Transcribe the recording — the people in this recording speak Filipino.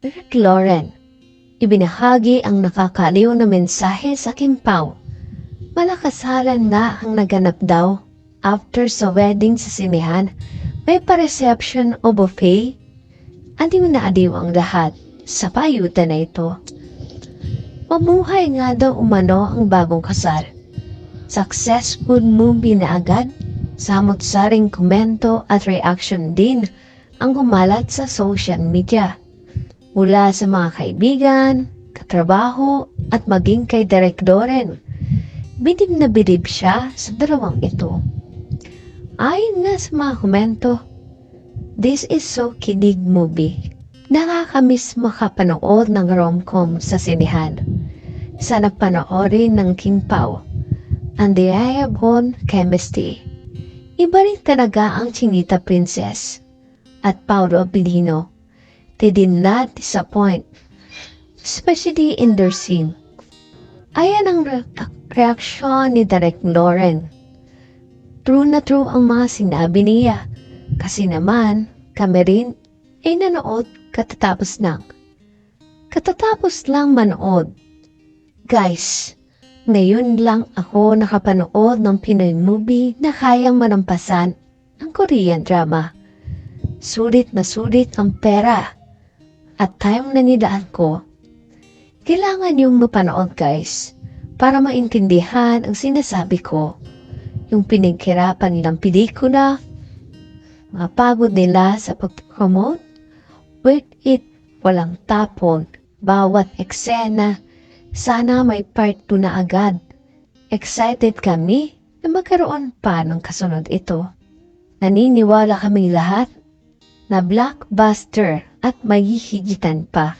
Rick Lauren, ibinahagi ang nakakaliw na mensahe sa Kim Pao. Malakasalan na ang naganap daw after sa wedding sa sinehan, may pa-reception o buffet. Adiw na adiw ang lahat sa payutan na ito. Mamuhay nga daw umano ang bagong kasal. Successful movie na agad, samot-saring komento at reaction din ang kumalat sa social media. Mula sa mga kaibigan, katrabaho at maging kay Derek Doren. Bidib na bidib siya sa dalawang ito. Ayon nga sa mga komento, This is so kinig movie. Nakakamiss makapanood ng rom-com sa sinihan. Sana panoorin ng King Pao. And the Ayabon Chemistry. Iba rin talaga ang Chinita Princess at Paolo Abilino. They did not disappoint, especially in their scene. Ayan ang re- reaksyon ni Derek Lauren. True na true ang mga sinabi niya. Kasi naman, kami rin ay nanood katatapos lang. Katatapos lang manood. Guys, ngayon lang ako nakapanood ng Pinoy movie na kayang manampasan ang Korean drama. Sulit na sulit ang pera at time na nilaan ko. Kailangan yung mapanood guys para maintindihan ang sinasabi ko. Yung pinaghirapan nilang pelikula, mapagod nila sa pag-promote, worth it, walang tapon, bawat eksena, sana may part 2 na agad. Excited kami na magkaroon pa ng kasunod ito. Naniniwala kami lahat na blockbuster at may higitan pa.